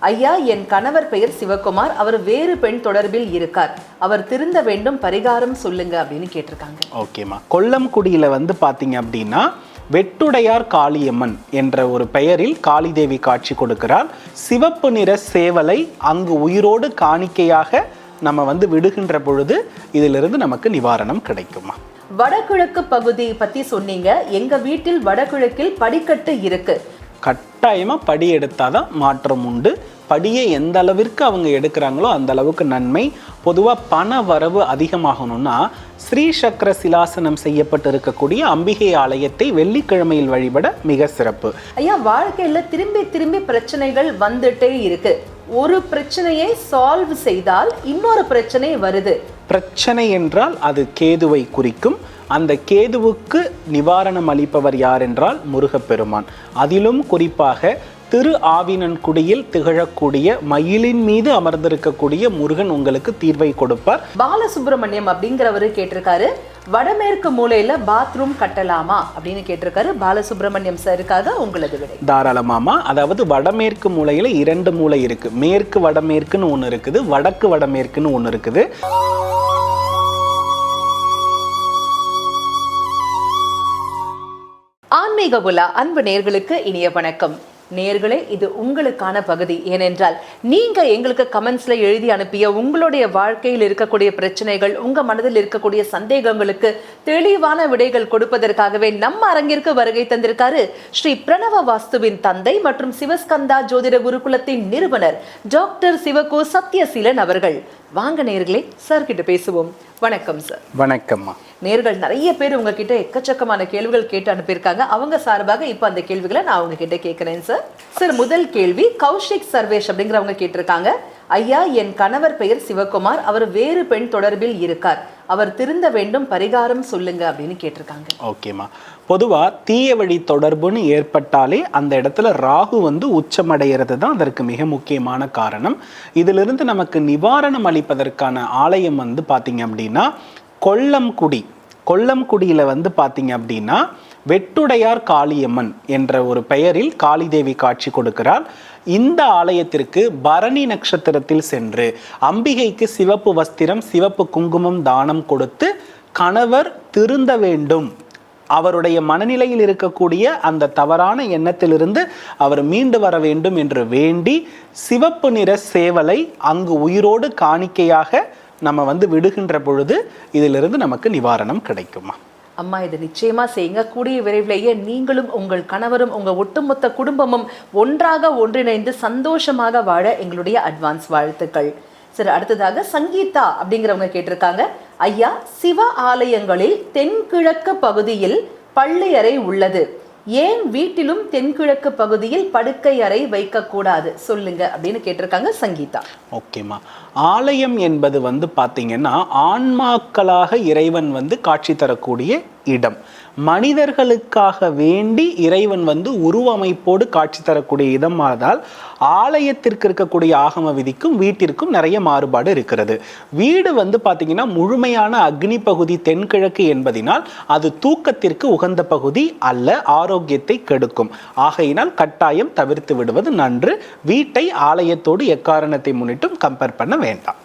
ஐயா என் கணவர் பெயர் சிவகுமார். அவர் வேறு பெண் தொடர்பில் இருக்கார். அவர் திருந்த வேண்டும் பரிகாரம் சொல்லுங்க அப்படின்னு கேட்டிருக்காங்க. ஓகேம்மா கொல்லம்குடியில் வந்து பார்த்தீங்க அப்படின்னா வெட்டுடையார் காளியம்மன் என்ற ஒரு பெயரில் காளிதேவி காட்சி கொடுக்கிறார். சிவப்பு நிற சேவலை அங்கு உயிரோடு காணிக்கையாக நம்ம வந்து விடுகின்ற பொழுது இதிலிருந்து நமக்கு நிவாரணம் கிடைக்குமா? வடகிழக்கு பகுதி பத்தி சொன்னீங்க. எங்க வீட்டில் வடகிழக்கில் படிக்கட்டு இருக்கு. கட்டாயமாக படி எடுத்தாதான் மாற்றம் உண்டு. படியை எந்த அளவிற்கு அவங்க எடுக்கிறாங்களோ அந்த அளவுக்கு நன்மை. பொதுவாக பண வரவு அதிகமாகணும்னா ஸ்ரீ சக்கர சிலாசனம் செய்யப்பட்டு இருக்கக்கூடிய அம்பிகை ஆலயத்தை வெள்ளிக்கிழமையில் வழிபட மிக சிறப்பு. ஐயா வாழ்க்கையில திரும்பி திரும்பி பிரச்சனைகள் வந்துட்டே இருக்கு. ஒரு பிரச்சனையை சால்வ் செய்தால் இன்னொரு பிரச்சனை வருது. பிரச்சனை என்றால் அது கேதுவை குறிக்கும். அந்த கேதுவுக்கு நிவாரணம் அளிப்பவர் யார் என்றால் முருகப்பெருமான். அதிலும் குறிப்பாக திரு ஆவினன்குடியில் திகழக்கூடிய மயிலின் மீது அமர்ந்திருக்கக்கூடிய முருகன் உங்களுக்கு தீர்வை கொடுப்பார். பாலசுப்ரமணியம் அப்படிங்கிறவரு கேட்டிருக்காரு. வடமேற்கு மூலையில பாத்ரூம் கட்டலாமா அப்படின்னு கேட்டிருக்காரு. பாலசுப்ரமணியம் சாருக்காக உங்களது விடை. தாராளமாமா அதாவது வடமேற்கு மூலையில் இரண்டு மூலை இருக்கு. மேற்கு வடமேற்குன்னு ஒன்று இருக்குது வடக்கு வடமேற்குன்னு ஒன்று இருக்குது. ஆன்மீக உலா அன்பு நேர்களுக்கு இனிய வணக்கம். நேர்களே இது உங்களுக்கான பகுதி. ஏனென்றால் நீங்க எங்களுக்கு கமெண்ட்ஸ்ல எழுதி அனுப்பிய உங்களுடைய வாழ்க்கையில் இருக்கக்கூடிய பிரச்சனைகள் உங்க மனதில் இருக்கக்கூடிய சந்தேகங்களுக்கு தெளிவான விடைகள் கொடுப்பதற்காகவே நம்ம அரங்கிற்கு வருகை தந்திருக்காரு ஸ்ரீ பிரணவ வாஸ்துவின் தந்தை மற்றும் சிவஸ்கந்தா ஜோதிட குருகுலத்தின் நிறுவனர் டாக்டர் சிவகு சத்யசீலன் அவர்கள். வாங்க நேர்களே சார் கிட்ட பேசுவோம். வணக்கம் சார். வணக்கம்மா. நேர்கள் நிறைய பேர் உங்ககிட்ட எக்கச்சக்கமான கேள்விகள் கேட்டு அனுப்பியிருக்காங்க. அவங்க சார்பாக இப்போ அந்த கேள்விகளை நான் அவங்க கிட்ட கேட்கிறேன் சார். சார் முதல் கேள்வி கௌஷிக் சர்வேஷ் அப்படிங்கிறவங்க கேட்டிருக்காங்க. ஐயா என் கணவர் பெயர் சிவகுமார். அவர் வேறு பெண் தொடர்பில் இருக்கார். அவர் திருந்த வேண்டும் பரிகாரம் சொல்லுங்க அப்படின்னு கேட்டிருக்காங்க. ஓகேம்மா. பொதுவாக தீய வழி தொடர்புன்னு ஏற்பட்டாலே அந்த இடத்துல ராகு வந்து உச்சமடைகிறது தான் அதற்கு மிக முக்கியமான காரணம். இதிலிருந்து நமக்கு நிவாரணம் அளிப்பதற்கான ஆலயம் வந்து பார்த்தீங்க அப்படின்னா கொல்லம்குடி. கொல்லம்குடியில் வந்து பார்த்தீங்க அப்படின்னா வெட்டுடையார் காளியம்மன் என்ற ஒரு பெயரில் காளிதேவி காட்சி கொடுக்கிறார். இந்த ஆலயத்திற்கு பரணி நட்சத்திரத்தில் சென்று அம்பிகைக்கு சிவப்பு வஸ்திரம் சிவப்பு குங்குமம் தானம் கொடுத்து கணவர் திருந்த வேண்டும். அவருடைய மனநிலையில் இருக்கக்கூடிய அந்த தவறான எண்ணத்திலிருந்து அவர் மீண்டு வர வேண்டும் என்று வேண்டி சிவப்பு நிற சேவலை அங்கு உயிரோடு காணிக்கையாக நம்ம வந்து விடுகின்ற பொழுது இதிலிருந்து நமக்கு நிவாரணம் கிடைக்குமா? அம்மா இதை நிச்சயமா செய்யுங்க. கூடிய விரைவிலேயே நீங்களும் உங்கள் கணவரும் உங்க ஒட்டுமொத்த குடும்பமும் ஒன்றாக ஒன்றிணைந்து சந்தோஷமாக வாழ எங்களுடைய அட்வான்ஸ் வாழ்த்துக்கள். சரி அடுத்ததாக சங்கீதா அப்படிங்கிறவங்க கேட்டிருக்காங்க. ஐயா சிவ ஆலயங்களில் தென்கிழக்கு பகுதியில் பள்ளி அறை உள்ளது. ஏன் வீட்டிலும் தென்கிழக்கு பகுதியில் படுக்கை அறை வைக்கக்கூடாது? சொல்லுங்க அப்படின்னு கேட்டிருக்காங்க சங்கீதா. ஓகேம்மா ஆலயம் என்பது வந்து பார்த்தீங்கன்னா ஆன்மாக்களாக இறைவன் வந்து காட்சி தரக்கூடிய இடம். மனிதர்களுக்காக வேண்டி இறைவன் வந்து உருவமைப்போடு காட்சி தரக்கூடிய இடமானதால் ஆலயத்திற்கு இருக்கக்கூடிய ஆகம விதிக்கும் வீட்டிற்கும் நிறைய மாறுபாடு இருக்கிறது. வீடு வந்து பார்த்தீங்கன்னா முழுமையான அக்னி பகுதி தென்கிழக்கு என்பதினால் அது தூக்கத்திற்கு உகந்த பகுதி அல்ல ஆரோக்கியத்தை கெடுக்கும். ஆகையினால் கட்டாயம் தவிர்த்து விடுவது நன்று. வீட்டை ஆலயத்தோடு எக்காரணத்தை முன்னிட்டும் கம்பேர் பண்ண வேண்டாம்.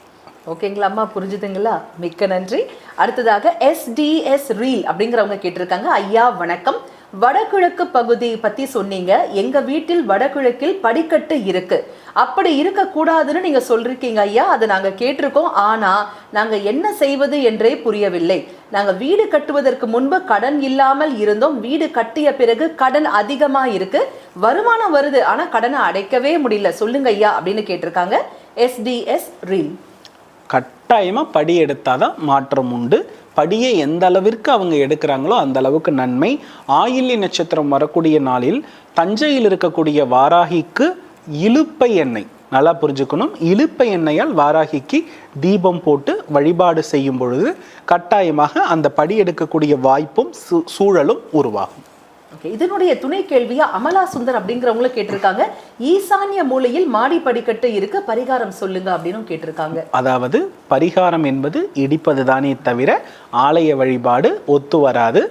ஓகேங்களா? அம்மா புரிஞ்சுதுங்களா? மிக்க நன்றி. அடுத்ததாக எஸ்டிஎஸ் ரீல் அப்படிங்கிறவங்க கேட்டிருக்காங்க. ஐயா வணக்கம். வடகிழக்கு பகுதி பத்தி சொன்னீங்க. எங்க வீட்டில் வடகிழக்கில் படிக்கட்டு இருக்கு. அப்படி இருக்க கூடாதுன்னு நீங்க சொல்லிருக்கீங்க ஐயா. அதை நாங்க கேட்டிருக்கோம். ஆனா நாங்க என்ன செய்வது என்றே புரியவில்லை. நாங்க வீடு கட்டுவதற்கு முன்பு கடன் இல்லாமல் இருந்தோம். வீடு கட்டிய பிறகு கடன் அதிகமா இருக்கு. வருமானம் வருது. ஆனா கடனை அடைக்கவே முடியல. சொல்லுங்க ஐயா அப்படின்னு கேட்டிருக்காங்க. எஸ்டிஎஸ் ரீல் கட்டாயமாக படி எடுத்தால் தான் மாற்றம் உண்டு. படியை எந்த அளவிற்கு அவங்க எடுக்கிறாங்களோ அந்த அளவுக்கு நன்மை. ஆயில்லி நட்சத்திரம் வரக்கூடிய நாளில் தஞ்சையில் இருக்கக்கூடிய வாராகிக்கு இழுப்பை எண்ணெய். நல்லா புரிஞ்சுக்கணும். இழுப்பை எண்ணெயால் வாராகிக்கு தீபம் போட்டு வழிபாடு செய்யும் பொழுது கட்டாயமாக அந்த படி எடுக்கக்கூடிய வாய்ப்பும் சூழலும் உருவாகும். ஓகே. இதனுடைய துணை கேள்வியா அமலா சுந்தர் அப்படிங்கிறவங்கள கேட்டிருக்காங்க. ஈசான்ய மூலையில் மாடி படிக்கட்டு இருக்கு பரிகாரம் சொல்லுங்க அப்படின்னு கேட்டிருக்காங்க. அதாவது பரிகாரம் என்பது இடிப்பது தானே தவிர ஆலய வழிபாடு ஒத்து வராது.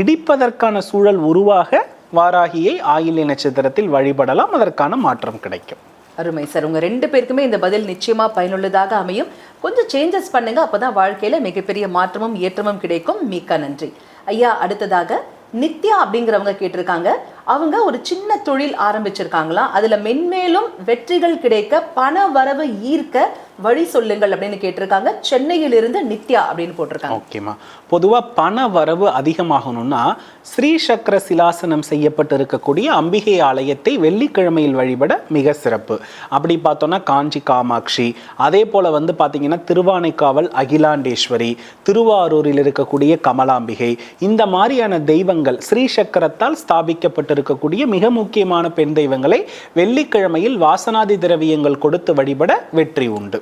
இடிப்பதற்கான சூழல் உருவாக வாராகியை ஆயில்ய நட்சத்திரத்தில் வழிபடலாம் அதற்கான மாற்றம் கிடைக்கும். அருமை சார். உங்க ரெண்டு பேருக்குமே இந்த பதில் நிச்சயமா பயனுள்ளதாக அமையும். கொஞ்சம் சேஞ்சஸ் பண்ணுங்க அப்பதான் வாழ்க்கையில மிகப்பெரிய மாற்றமும் ஏற்றமும் கிடைக்கும். மிக்க நன்றி. ஐயா அடுத்ததாக நித்யா அப்படிங்கிறவங்க கேட்டிருக்காங்க. அவங்க ஒரு சின்ன தொழில் ஆரம்பிச்சிருக்காங்களாம். அதுல மென்மேலும் வெற்றிகள் கிடைக்க பண வரவு ஈர்க்க வழி சொல்லுங்கள் அப்படின்னு கேட்டிருக்காங்க. சென்னையிலிருந்து நித்யா அப்படின்னு போட்டிருக்காங்க. ஓகேம்மா பொதுவாக பண வரவு அதிகமாகணும்னா ஸ்ரீ சக்கர சிலாசனம் செய்யப்பட்டு இருக்கக்கூடிய அம்பிகை ஆலயத்தை வெள்ளிக்கிழமையில் வழிபட மிக சிறப்பு. அப்படி பார்த்தோம்னா காஞ்சி காமாட்சி அதே போல் வந்து பார்த்தீங்கன்னா திருவானைக்காவல் அகிலாண்டேஸ்வரி திருவாரூரில் இருக்கக்கூடிய கமலாம்பிகை இந்த மாதிரியான தெய்வங்கள் ஸ்ரீ சக்கரத்தால் ஸ்தாபிக்கப்பட்டிருக்கக்கூடிய மிக முக்கியமான பெண் தெய்வங்களை வெள்ளிக்கிழமையில் வாசனாதி திரவியங்கள் கொடுத்து வழிபட வெற்றி உண்டு.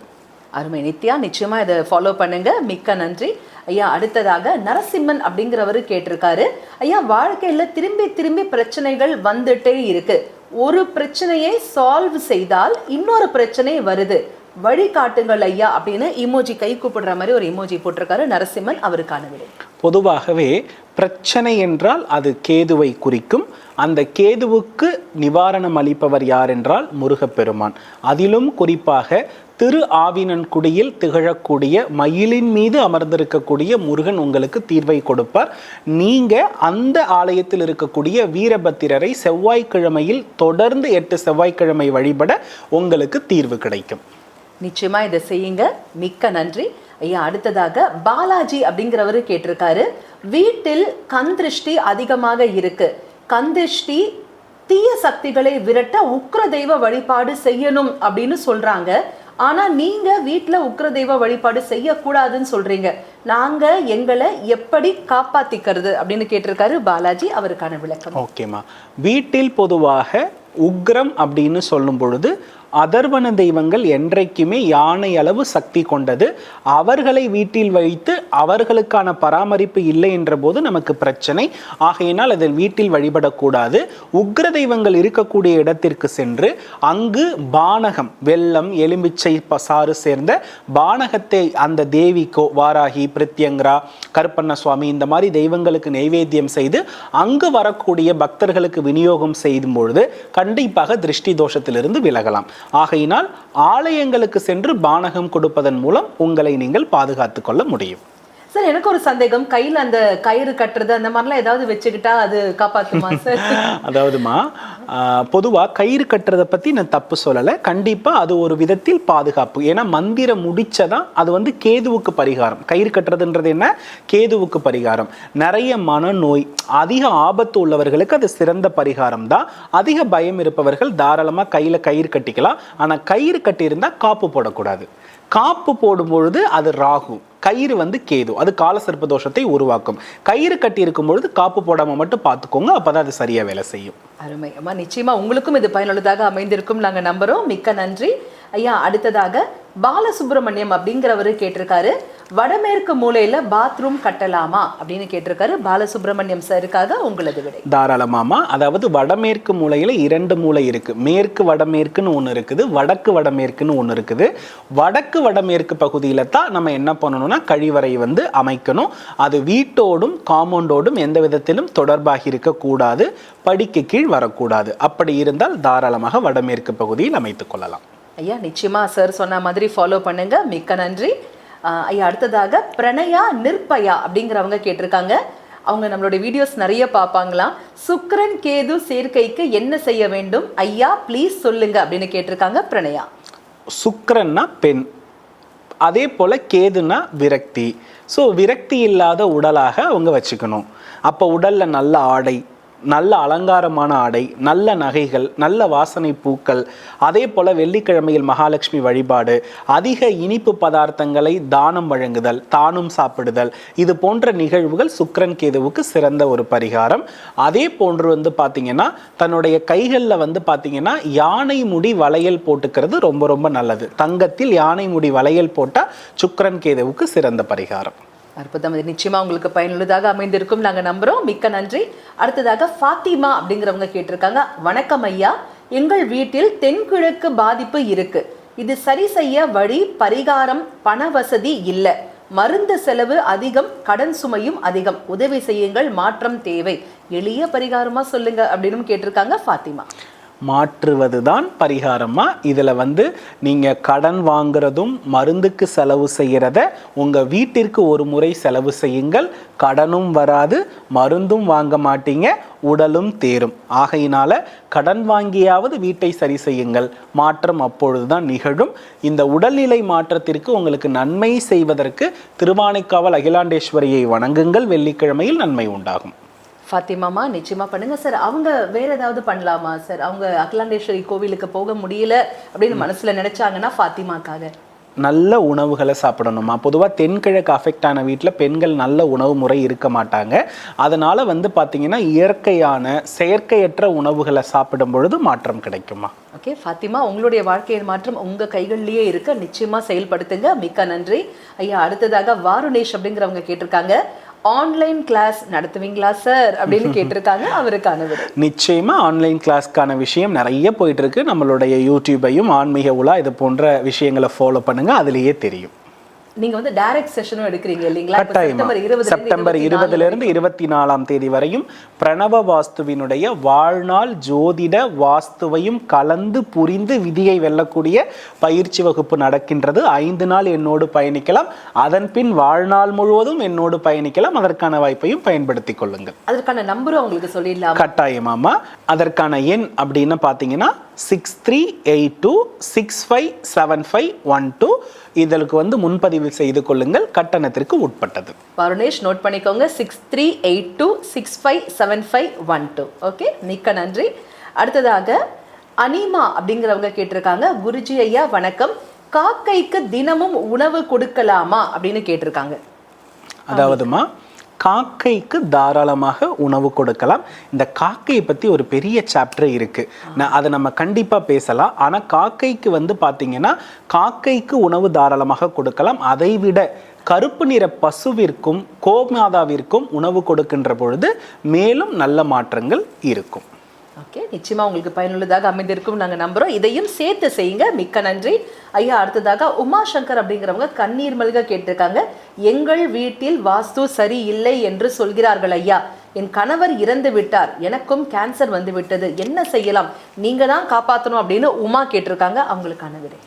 அருமை நித்யா நிச்சயமாக இதை ஃபாலோ பண்ணுங்க. மிக்க நன்றி. ஐயா அடுத்ததாக நரசிம்மன் அப்படிங்கிறவரு கேட்டிருக்காரு. ஐயா வாழ்க்கையில் திரும்பி திரும்பி பிரச்சனைகள் வந்துட்டே இருக்கு. ஒரு பிரச்சனையை சால்வ் செய்தால் இன்னொரு பிரச்சனை வருது. வழிகாட்டுங்கள் ஐயா அப்படின்னு இமோஜி கை கூப்பிடுற மாதிரி ஒரு இமோஜி போட்டிருக்காரு நரசிம்மன் அவருக்கான விடை. பொதுவாகவே பிரச்சனை என்றால் அது கேதுவை குறிக்கும். அந்த கேதுவுக்கு நிவாரணம் அளிப்பவர் யார் என்றால் முருகப்பெருமான். அதிலும் குறிப்பாக திரு ஆவினன்குடியில் திகழக்கூடிய மயிலின் மீது அமர்ந்திருக்கக்கூடிய முருகன் உங்களுக்கு தீர்வை கொடுப்பார். நீங்க அந்த ஆலயத்தில் இருக்கக்கூடிய வீரபத்திரரை செவ்வாய்க்கிழமையில் தொடர்ந்து எட்டு செவ்வாய்க்கிழமை வழிபட உங்களுக்கு தீர்வு கிடைக்கும். நிச்சயமா இதை செய்யுங்க. மிக்க நன்றி. ஐயா அடுத்ததாக பாலாஜி அப்படிங்கிறவரு கேட்டிருக்காரு. வீட்டில் கந்திருஷ்டி அதிகமாக இருக்கு. கந்திருஷ்டி தீய சக்திகளை விரட்ட உக்ர தெய்வ வழிபாடு செய்யணும் அப்படின்னு சொல்றாங்க. ஆனா நீங்க வீட்ல உக்ர தெய்வ வழிபாடு செய்யக்கூடாதுன்னு சொல்றீங்க. நாங்க எங்களை எப்படி காப்பாத்திக்கிறது அப்படின்னு கேட்டிருக்காரு பாலாஜி அவருக்கான விளக்கம். ஓகேம்மா. வீட்டில் பொதுவாக உக்ரம் அப்படின்னு சொல்லும் பொழுது அதர்வன தெய்வங்கள் என்றைக்குமே யானை அளவு சக்தி கொண்டது. அவர்களை வீட்டில் வைத்து அவர்களுக்கான பராமரிப்பு இல்லை என்ற போது நமக்கு பிரச்சனை. ஆகையினால் அதில் வீட்டில் வழிபடக்கூடாது. உக்ர தெய்வங்கள் இருக்கக்கூடிய இடத்திற்கு சென்று அங்கு பானகம் வெள்ளம் எலுமிச்சை பசாறு சாறு சேர்ந்த பானகத்தை அந்த தேவிக்கோ வாராகி பிரித்யங்கரா கருப்பண்ண சுவாமி இந்த மாதிரி தெய்வங்களுக்கு நைவேத்தியம் செய்து அங்கு வரக்கூடிய பக்தர்களுக்கு விநியோகம் செய்யும் பொழுது கண்டிப்பாக திருஷ்டி தோஷத்திலிருந்து விலகலாம். ஆகையினால் ஆலயங்களுக்கு சென்று பானகம் கொடுப்பதன் மூலம் உங்களை நீங்கள் பாதுகாத்துக் கொள்ள முடியும். சார் எனக்கு ஒரு சந்தேகம். கையில் அந்த கயிறு கட்டுறது அந்த மாதிரிலாம் ஏதாவது வச்சுக்கிட்டா அது காப்பாற்றுமா சார் அதாவதுமா பொதுவாக கயிறு கட்டுறதை பற்றி நான் தப்பு சொல்லலை. கண்டிப்பாக அது ஒரு விதத்தில் பாதுகாப்பு. ஏன்னா மந்திரம் முடிச்சதான் அது வந்து கேதுவுக்கு பரிகாரம். கயிறு கட்டுறதுன்றது என்ன? கேதுவுக்கு பரிகாரம். நிறைய மனநோய் அதிக ஆபத்து உள்ளவர்களுக்கு அது சிறந்த பரிகாரம் தான். அதிக பயம் இருப்பவர்கள் தாராளமாக கையில் கயிறு கட்டிக்கலாம். ஆனால் கயிறு கட்டியிருந்தா காப்பு போடக்கூடாது. காப்பு போடும் பொழுது அது ராகு. கயிறு வந்து கேது. அது கால சர்ப்ப தோஷத்தை உருவாக்கும். கயிறு கட்டி இருக்கும் பொழுது காப்பு போடாம மட்டும் பார்த்துக்கோங்க அப்பதான் அது சரியா வேலை செய்யும். அருமை. அம்மா நிச்சயமா உங்களுக்கும் இது பயனுள்ளதாக அமைந்திருக்கும். நாங்க நம்புறோம். மிக்க நன்றி. ஐயா அடுத்ததாக பாலசுப்ரமணியம் அப்படிங்கிறவரு கேட்டிருக்காரு. வடமேற்கு மூலையில பாத்ரூம் கட்டலாமா அப்படின்னு கேட்டிருக்காரு. பாலசுப்ரமணியம் சாருக்காக உங்களது விடை. தாராளமாமா அதாவது வடமேற்கு மூலையில இரண்டு மூலை இருக்கு. மேற்கு வடமேற்குன்னு ஒன்று இருக்குது வடக்கு வடமேற்குன்னு ஒன்று இருக்குது. வடக்கு வடமேற்கு பகுதியில தான் நம்ம என்ன பண்ணணும்னா கழிவறை வந்து அமைக்கணும். அது வீட்டோடும் காம்பவுண்டோடும் எந்த விதத்திலும் தொடர்பாக இருக்கக்கூடாது. படிக்கு கீழ் வரக்கூடாது. அப்படி இருந்தால் தாராளமாக வடமேற்கு பகுதியில் அமைத்துக் கொள்ளலாம். ஐயா நிச்சயமா சார் சொன்ன மாதிரி ஃபாலோ பண்ணுங்கள் மிக்க நன்றி. ஐயா அடுத்ததாக பிரணயா நிர்பயா அப்படிங்கிறவங்க கேட்டிருக்காங்க. அவங்க நம்மளுடைய வீடியோஸ் நிறைய பார்ப்பாங்களாம். சுக்ரன் கேது சேர்க்கைக்கு என்ன செய்ய வேண்டும்? ஐயா ப்ளீஸ் சொல்லுங்க அப்படின்னு கேட்டிருக்காங்க பிரணயா. சுக்ரன்னா பெண். அதே போல் கேதுனா விரக்தி. ஸோ விரக்தி இல்லாத உடலாக அவங்க வச்சுக்கணும். அப்போ உடலில் நல்ல ஆடை நல்ல அலங்காரமான ஆடை நல்ல நகைகள் நல்ல வாசனை பூக்கள் அதே போல் வெள்ளிக்கிழமையில் மகாலட்சுமி வழிபாடு அதிக இனிப்பு பதார்த்தங்களை தானம் வழங்குதல் தானும் சாப்பிடுதல் இது போன்ற நிகழ்வுகள் சுக்கரன் கேதுவுக்கு சிறந்த ஒரு பரிகாரம். அதே போன்று வந்து பார்த்தீங்கன்னா தன்னுடைய கைகளில் வந்து பார்த்தீங்கன்னா யானை முடி வளையல் போட்டுக்கிறது ரொம்ப ரொம்ப நல்லது. தங்கத்தில் யானை முடி வளையல் போட்டால் சுக்கரன் கேதுவுக்கு சிறந்த பரிகாரம். அற்புதம். இது நிச்சயமா உங்களுக்கு பயனுள்ளதாக அமைந்திருக்கும். நாங்கள் நம்புறோம். மிக்க நன்றி. அடுத்ததாக ஃபாத்திமா அப்படிங்கிறவங்க கேட்டிருக்காங்க. வணக்கம் ஐயா. எங்கள் வீட்டில் தென்கிழக்கு பாதிப்பு இருக்கு. இது சரி செய்ய வழி பரிகாரம் பண வசதி இல்லை. மருந்து செலவு அதிகம் கடன் சுமையும் அதிகம். உதவி செய்யுங்கள். மாற்றம் தேவை. எளிய பரிகாரமா சொல்லுங்க அப்படின்னு கேட்டிருக்காங்க ஃபாத்திமா. மாற்றுவது தான் பரிகாரமாக இதில் வந்து நீங்கள் கடன் வாங்குறதும் மருந்துக்கு செலவு செய்கிறத உங்கள் வீட்டிற்கு ஒரு முறை செலவு செய்யுங்கள். கடனும் வராது மருந்தும் வாங்க மாட்டீங்க உடலும் தேரும். ஆகையினால கடன் வாங்கியாவது வீட்டை சரி செய்யுங்கள். மாற்றம் அப்பொழுதுதான் நிகழும். இந்த உடல்நிலை மாற்றத்திற்கு உங்களுக்கு நன்மை செய்வதற்கு திருவானைக்காவல் அகிலாண்டேஸ்வரியை வணங்குங்கள். வெள்ளிக்கிழமையில் நன்மை உண்டாகும். ஃபாத்திமாமா நிச்சயமா பண்ணுங்க. சார் அவங்க வேற ஏதாவது பண்ணலாமா? சார் அவங்க அகிலாண்டேஸ்வரி கோவிலுக்கு போக முடியல அப்படின்னு மனசுல நினைச்சாங்கன்னா ஃபாத்திமாக்காக. நல்ல உணவுகளை சாப்பிடணுமா பொதுவாக தென்கிழக்கு அஃபெக்ட் ஆன வீட்டில் பெண்கள் நல்ல உணவு முறை இருக்க மாட்டாங்க. அதனால வந்து பார்த்தீங்கன்னா இயற்கையான செயற்கையற்ற உணவுகளை சாப்பிடும் பொழுது மாற்றம் கிடைக்குமா ஓகே ஃபாத்திமா உங்களுடைய வாழ்க்கையின் மாற்றம் உங்க கைகள்லயே இருக்க. நிச்சயமா செயல்படுத்துங்க. மிக்க நன்றி. ஐயா அடுத்ததாக வாருணேஷ் அப்படிங்கிறவங்க கேட்டிருக்காங்க. ஆன்லைன் கிளாஸ் நடத்துவீங்களா சார் அப்படின்னு கேட்டிருக்காங்க அவருக்கான நிச்சயமாக நிச்சயமா ஆன்லைன் கிளாஸ்க்கான விஷயம் நிறைய போயிட்டு இருக்கு. நம்மளுடைய யூடியூபையும் ஆன்மீக உலா இது போன்ற விஷயங்களை ஃபாலோ பண்ணுங்க அதுலேயே தெரியும். நீங்க வந்து டைரக்ட் செஷனும் எடுக்கிறீங்க இல்லைங்களா? செப்டம்பர் இருபது செப்டம்பர் இருபதுல இருந்து இருபத்தி நாலாம் தேதி வரையும் பிரணவ வாஸ்துவினுடைய வாழ்நாள் ஜோதிட வாஸ்துவையும் கலந்து புரிந்து விதியை வெல்லக்கூடிய பயிற்சி வகுப்பு நடக்கின்றது. ஐந்து நாள் என்னோடு பயணிக்கலாம். அதன் பின் வாழ்நாள் முழுவதும் என்னோடு பயணிக்கலாம். அதற்கான வாய்ப்பையும் பயன்படுத்திக் கொள்ளுங்கள். அதற்கான நம்பரும் உங்களுக்கு சொல்லிடலாம்? கட்டாயமாமா அதற்கான எண் அப்படின்னு பார்த்தீங்கன்னா six three eight two six five seven five one two இதற்கு வந்து முன்பதிவு செய்து கொள்ளுங்கள். கட்டணத்திற்கு உட்பட்டது. வருணேஷ் நோட் பண்ணிக்கோங்க. Six three eight two six five seven five one two okay மிக்க நன்றி. அடுத்ததாக அனிமா அப்படிங்கிறவங்க கேட்டிருக்காங்க. குருஜி ஐயா வணக்கம். காக்கைக்கு தினமும் உணவு கொடுக்கலாமா அப்படின்னு கேட்டிருக்காங்க. அதாவதுமா காக்கைக்கு தாராளமாக உணவு கொடுக்கலாம். இந்த காக்கையை பற்றி ஒரு பெரிய சாப்டர் இருக்குது நான் அதை நம்ம கண்டிப்பாக பேசலாம். ஆனால் காக்கைக்கு வந்து பார்த்திங்கன்னா காக்கைக்கு உணவு தாராளமாக கொடுக்கலாம். அதை விட கருப்பு நிற பசுவிற்கும் கோமாதாவிற்கும் உணவு கொடுக்கின்ற பொழுது மேலும் நல்ல மாற்றங்கள் இருக்கும். ஓகே நிச்சயமாக உங்களுக்கு பயனுள்ளதாக அமைந்திருக்கும் நாங்கள் நம்புறோம். இதையும் சேர்த்து செய்யுங்க. மிக்க நன்றி. ஐயா அடுத்ததாக உமா சங்கர் அப்படிங்கிறவங்க கண்ணீர் மல்க கேட்டிருக்காங்க. எங்கள் வீட்டில் வாஸ்து சரி இல்லை என்று சொல்கிறார்கள் ஐயா. என் கணவர் இறந்து விட்டார். எனக்கும் கேன்சர் வந்து விட்டது. என்ன செய்யலாம்? நீங்க தான் காப்பாற்றணும் அப்படின்னு உமா கேட்டிருக்காங்க. அவங்களுக்கான விடை.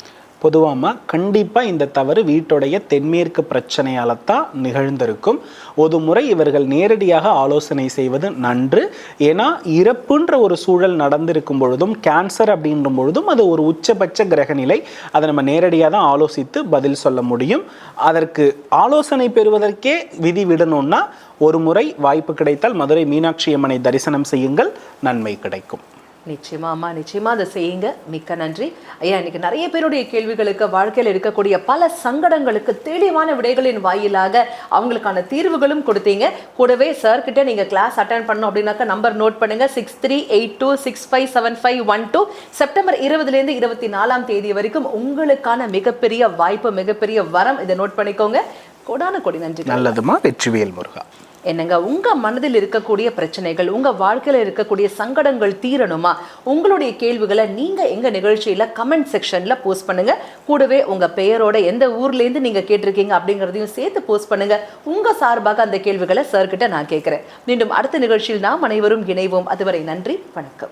பொதுவாக கண்டிப்பாக இந்த தவறு வீட்டுடைய தென்மேற்கு பிரச்சனையால் தான் நிகழ்ந்திருக்கும். ஒரு முறை இவர்கள் நேரடியாக ஆலோசனை செய்வது நன்று. ஏன்னா இறப்புன்ற ஒரு சூழல் நடந்திருக்கும் பொழுதும் கேன்சர் அப்படின்ற பொழுதும் அது ஒரு உச்சபட்ச கிரகநிலை. அதை நம்ம நேரடியாக தான் ஆலோசித்து பதில் சொல்ல முடியும். அதற்கு ஆலோசனை பெறுவதற்கே விதி விடணும்னா ஒரு முறை வாய்ப்பு கிடைத்தால் மதுரை மீனாட்சி அம்மனை தரிசனம் செய்யுங்கள். நன்மை கிடைக்கும். நிச்சயமா அம்மா நிச்சயமா அதை செய்யுங்க. மிக்க நன்றி. ஐயா இன்னைக்கு நிறைய பேருடைய கேள்விகளுக்கு வாழ்க்கையில் இருக்கக்கூடிய பல சங்கடங்களுக்கு தெளிவான விடைகளின் வாயிலாக அவங்களுக்கான தீர்வுகளும் கொடுத்தீங்க. கூடவே சார் கிட்ட நீங்க கிளாஸ் அட்டன் பண்ணணும் அப்படின்னாக்கா நம்பர் நோட் பண்ணுங்க. Six three eight two six five seven five one two September இருபதுலேருந்து இருபத்தி நாலாம் தேதி வரைக்கும் உங்களுக்கான மிகப்பெரிய வாய்ப்பு மிகப்பெரிய வரம் இதை நோட் பண்ணிக்கோங்க. கொடான கொடி நன்றி நல்லதுமா வெற்றிவேல் முருகா. என்னங்க உங்க மனதில் இருக்கக்கூடிய பிரச்சனைகள் உங்க வாழ்க்கையில இருக்கக்கூடிய சங்கடங்கள் தீரணுமா? உங்களுடைய கேள்விகளை நீங்கள் எங்கள் நிகழ்ச்சியில கமெண்ட் செக்ஷன்ல போஸ்ட் பண்ணுங்க. கூடவே உங்க பெயரோட எந்த ஊர்ல இருந்து நீங்க கேட்டிருக்கீங்க அப்படிங்கிறதையும் சேர்த்து போஸ்ட் பண்ணுங்க. உங்க சார்பாக அந்த கேள்விகளை சார்கிட்ட நான் கேட்குறேன். மீண்டும் அடுத்த நிகழ்ச்சியில் நாம் அனைவரும் இணைவோம். அதுவரை நன்றி வணக்கம்.